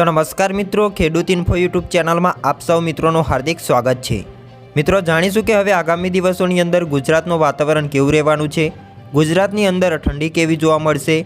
તો નમસ્કાર મિત્રો, ખેડૂત ઇન્ફો યુટ્યુબ ચેનલમાં આપ સૌ મિત્રોનું હાર્દિક સ્વાગત છે. મિત્રો, જાણીશું કે હવે આગામી દિવસોની અંદર ગુજરાતનું વાતાવરણ કેવું રહેવાનું છે? ગુજરાતની અંદર ઠંડી કેવી જોવા મળશે?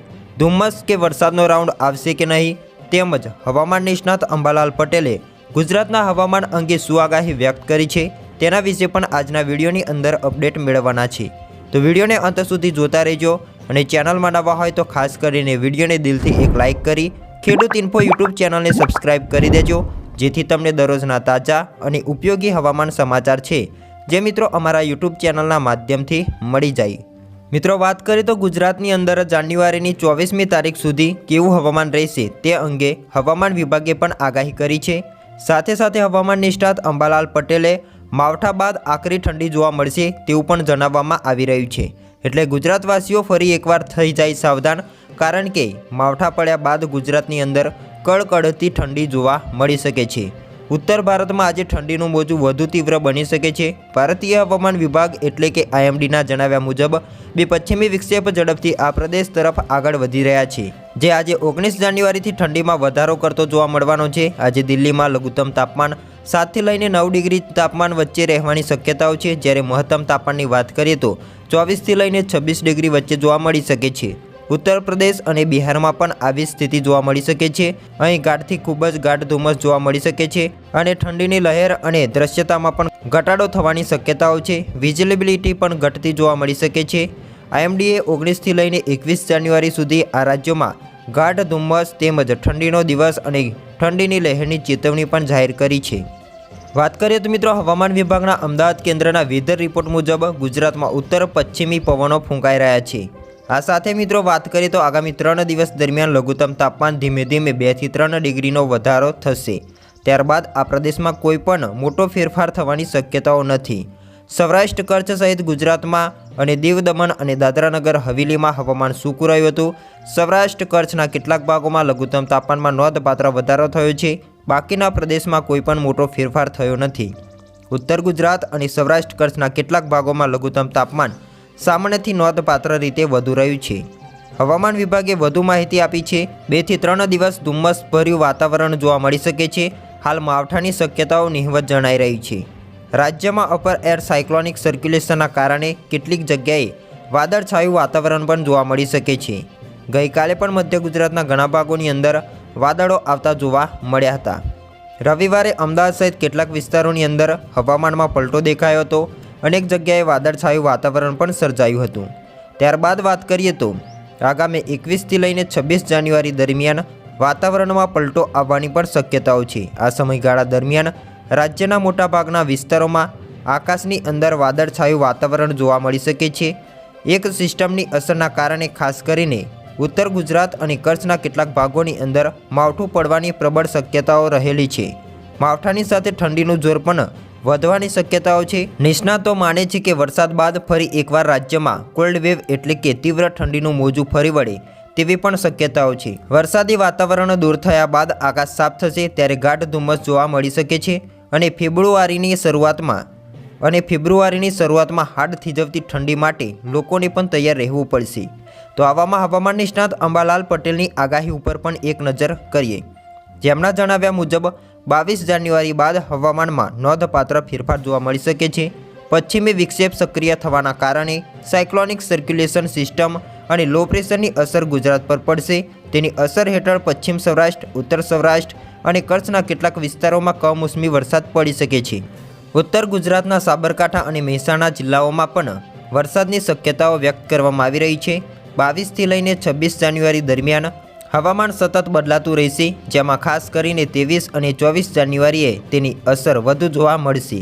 ધુમ્મસ કે વરસાદનો રાઉન્ડ આવશે કે નહીં? તેમજ હવામાન નિષ્ણાત અંબાલાલ પટેલે ગુજરાતના હવામાન અંગે શું આગાહી વ્યક્ત કરી છે? તેના વિશે પણ આજના વિડીયોની અંદર અપડેટ મેળવવાના છે. તો વિડીયોને અંત સુધી જોતા રહેજો અને ચેનલમાં નવા હોય તો ખાસ કરીને વિડીયોને દિલથી એક લાઇક કરી ખેડૂત ઇન્ફો યુટ્યુબ ચેનલને સબસ્ક્રાઇબ કરી દેજો, જેથી તમને દરરોજના તાજા અને ઉપયોગી હવામાન સમાચાર છે, જે મિત્રો અમારા યુટ્યુબ ચેનલના માધ્યમથી મળી જાય. મિત્રો, વાત કરીએ તો ગુજરાતની અંદર જાન્યુઆરીની ચોવીસમી તારીખ સુધી કેવું હવામાન રહેશે તે અંગે હવામાન વિભાગે પણ આગાહી કરી છે. સાથે સાથે હવામાન નિષ્ણાત અંબાલાલ પટેલે માવઠા બાદ આકરી ઠંડી જોવા મળશે તેવું પણ જણાવવામાં આવી રહ્યું છે. એટલે ગુજરાતવાસીઓ ફરી એકવાર થઈ જાય સાવધાન કારણ કે માવઠા પડ્યા બાદ ગુજરાતની અંદર કડકડતી ઠંડી જોવા મળી શકે છે. ઉત્તર ભારતમાં આજે ઠંડીનું મોજું વધુ તીવ્ર બની શકે છે. ભારતીય હવામાન વિભાગ એટલે કે આઈએમડીના જણાવ્યા મુજબ, બે પશ્ચિમી વિક્ષેપ ઝડપથી આ પ્રદેશ તરફ આગળ વધી રહ્યા છે, જે આજે ઓગણીસ જાન્યુઆરીથી ઠંડીમાં વધારો કરતો જોવા મળવાનો છે. આજે દિલ્હીમાં લઘુત્તમ તાપમાન સાતથી લઈને નવ ડિગ્રી તાપમાન વચ્ચે રહેવાની શક્યતાઓ છે. જ્યારે મહત્તમ તાપમાનની વાત કરીએ તો ચોવીસથી લઈને છવ્વીસ ડિગ્રી વચ્ચે જોવા મળી શકે છે. ઉત્તર પ્રદેશ અને બિહારમાં પણ આવી સ્થિતિ જોવા મળી શકે છે. અહીં ગાઢથી ખૂબ જ ગાઢ ધુમ્મસ જોવા મળી શકે છે અને ઠંડીની લહેર અને દ્રશ્યતામાં પણ ઘટાડો થવાની શક્યતાઓ છે. વિઝિબિલિટી પણ ઘટતી જોવા મળી શકે છે. આઈએમડીએ ઓગણીસથી લઈને એકવીસ જાન્યુઆરી સુધી આ રાજ્યોમાં ગાઢ ધુમ્મસ તેમજ ઠંડીનો દિવસ અને ઠંડીની લહેરની ચેતવણી પણ જાહેર કરી છે. વાત કરીએ તો મિત્રો હવામાન વિભાગના અમદાવાદ કેન્દ્રના વેધર રિપોર્ટ મુજબ ગુજરાતમાં ઉત્તર પશ્ચિમી પવનો ફૂંકાઈ રહ્યા છે. આ સાથે મિત્રો, વાત કરીએ તો આગામી ત્રણ દિવસ દરમિયાન લઘુત્તમ તાપમાન ધીમે ધીમે બેથી ત્રણ ડિગ્રીનો વધારો થશે. ત્યારબાદ આ પ્રદેશમાં કોઈ પણ મોટો ફેરફાર થવાની શક્યતાઓ નથી. સૌરાષ્ટ્ર, કચ્છ સહિત ગુજરાતમાં અને દીવ દમણ અને દાદરાનગર હવેલીમાં હવામાન સૂકું રહ્યું હતું. સૌરાષ્ટ્ર, કચ્છના કેટલાક ભાગોમાં લઘુત્તમ તાપમાનમાં નોંધપાત્ર વધારો થયો છે. બાકીના પ્રદેશમાં કોઈ પણ મોટો ફેરફાર થયો નથી. ઉત્તર ગુજરાત અને સૌરાષ્ટ્ર, કચ્છના કેટલાક ભાગોમાં લઘુત્તમ તાપમાન સામાન્યથી નોંધપાત્ર રીતે વધુ રહ્યું છે. હવામાન વિભાગે વધુ માહિતી આપી છે બેથી ત્રણ દિવસ ધુમ્મસભર્યું વાતાવરણ જોવા મળી શકે છે. હાલ માવઠાની શક્યતાઓ નહિવત જણાઈ રહી છે. રાજ્યમાં અપર એર સાયક્લોનિક સર્ક્યુલેશનના કારણે કેટલીક જગ્યાએ વાદળછાયું વાતાવરણ પણ જોવા મળી શકે છે. ગઈકાલે પણ મધ્ય ગુજરાતના ઘણા ભાગોની અંદર વાદળો આવતા જોવા મળ્યા હતા. રવિવારે અમદાવાદ સહિત કેટલાક વિસ્તારોની અંદર હવામાનમાં પલટો દેખાયો હતો. અનેક જગ્યાએ વાદળછાયું વાતાવરણ પણ સર્જાયું હતું. ત્યારબાદ વાત કરીએ તો, આગામી એકવીસથી લઈને છવ્વીસ જાન્યુઆરી દરમિયાન વાતાવરણમાં પલટો આવવાની પણ શક્યતાઓ છે. આ સમયગાળા દરમિયાન રાજ્યના મોટાભાગના વિસ્તારોમાં આકાશની અંદર વાદળછાયું વાતાવરણ જોવા મળી શકે છે. એક સિસ્ટમની અસરના કારણે ખાસ કરીને ઉત્તર ગુજરાત અને કચ્છના કેટલાક ભાગોની અંદર માવઠું પડવાની પ્રબળ શક્યતાઓ રહેલી છે. માવઠાની સાથે ઠંડીનું જોર પણ વધવાની શક્યતાઓ છે. નિષ્ણાતો માને છે કે વરસાદ બાદ ફરી એકવાર રાજ્યમાં કોલ્ડ વેવ એટલે કે તીવ્ર ઠંડીનું મોજું ફરી વળે તેવી પણ શક્યતાઓ છે. વરસાદી વાતાવરણ દૂર થયા બાદ આકાશ સાફ થશે ત્યારે ગાઢ ધુમ્મસ જોવા મળી શકે છે અને ફેબ્રુઆરીની શરૂઆતમાં અને ફેબ્રુઆરીની શરૂઆતમાં હાડ થીજવતી ઠંડી માટે લોકોને પણ તૈયાર રહેવું પડશે. તો આવામાં હવામાન નિષ્ણાત અંબાલાલ પટેલની આગાહી ઉપર પણ એક નજર કરીએ. જેમના જણાવ્યા મુજબ બાવીસ જાન્યુઆરી બાદ હવામાનમાં નોંધપાત્ર ફેરફાર જોવા મળી શકે છે. પશ્ચિમી વિક્ષેપ સક્રિય થવાના કારણે સાયક્લોનિક સર્ક્યુલેશન સિસ્ટમ અને લો પ્રેશરની અસર ગુજરાત પર પડશે. તેની અસર હેઠળ પશ્ચિમ સૌરાષ્ટ્ર, ઉત્તર સૌરાષ્ટ્ર અને કચ્છના કેટલાક વિસ્તારોમાં કમોસમી વરસાદ પડી શકે છે. ઉત્તર ગુજરાતના સાબરકાંઠા અને મહેસાણા જિલ્લાઓમાં પણ વરસાદની શક્યતાઓ વ્યક્ત કરવામાં આવી રહી છે. બાવીસથી લઈને છવ્વીસ જાન્યુઆરી દરમિયાન હવામાન સતત બદલાતું રહેશે, જેમાં ખાસ કરીને ત્રેવીસ અને ચોવીસ જાન્યુઆરીએ તેની અસર વધુ જોવા મળશે.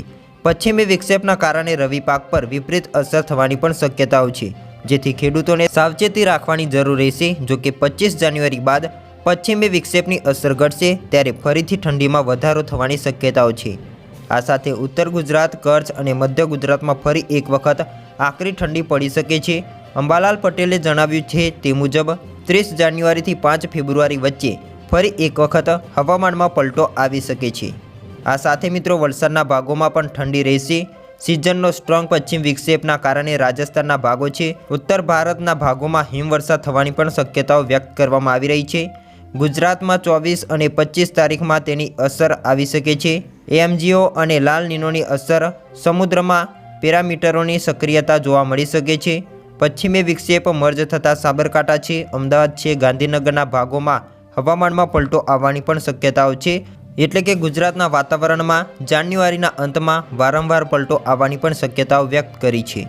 પશ્ચિમી વિક્ષેપના કારણે રવિ પાક પર વિપરીત અસર થવાની પણ શક્યતાઓ છે. જેથી ખેડૂતોને સાવચેતી રાખવાની જરૂર રહેશે, જો કે પચીસ જાન્યુઆરી બાદ પશ્ચિમી વિક્ષેપની અસર ઘટશે, ત્યારે ફરીથી ઠંડીમાં વધારો થવાની શક્યતાઓ છે. આ સાથે ઉત્તર ગુજરાત, કચ્છ અને મધ્ય ગુજરાતમાં ફરી એક વખત આકરી ઠંડી પડી શકે છે. અંબાલાલ પટેલે જણાવ્યું છે, તે મુજબ ત્રીસ જાન્યુઆરીથી પાંચ ફેબ્રુઆરી વચ્ચે ફરી એક વખત હવામાનમાં પલટો આવી શકે છે. આ સાથે મિત્રો વલસાડના ભાગોમાં પણ ઠંડી રહેશે. સિઝનનો સ્ટ્રોંગ પશ્ચિમ વિક્ષેપના કારણે રાજસ્થાનના ભાગો છે. ઉત્તર ભારતના ભાગોમાં હિમવર્ષા થવાની પણ શક્યતાઓ વ્યક્ત કરવામાં આવી રહી છે. ગુજરાતમાં ચોવીસ અને પચીસ તારીખમાં તેની અસર આવી શકે છે. એમજીઓ અને લાલ નીનોની અસર સમુદ્રમાં પેરામીટરોની સક્રિયતા જોવા મળી શકે છે. પશ્ચિમી વિક્ષેપ મર્જ થતા સાબરકાંઠા છે, અમદાવાદ છે, ગાંધીનગરના ભાગોમાં હવામાનમાં પલટો આવવાની પણ શક્યતાઓ છે. એટલે કે ગુજરાતના વાતાવરણમાં જાન્યુઆરીના અંતમાં વારંવાર પલટો આવવાની પણ શક્યતાઓ વ્યક્ત કરી છે.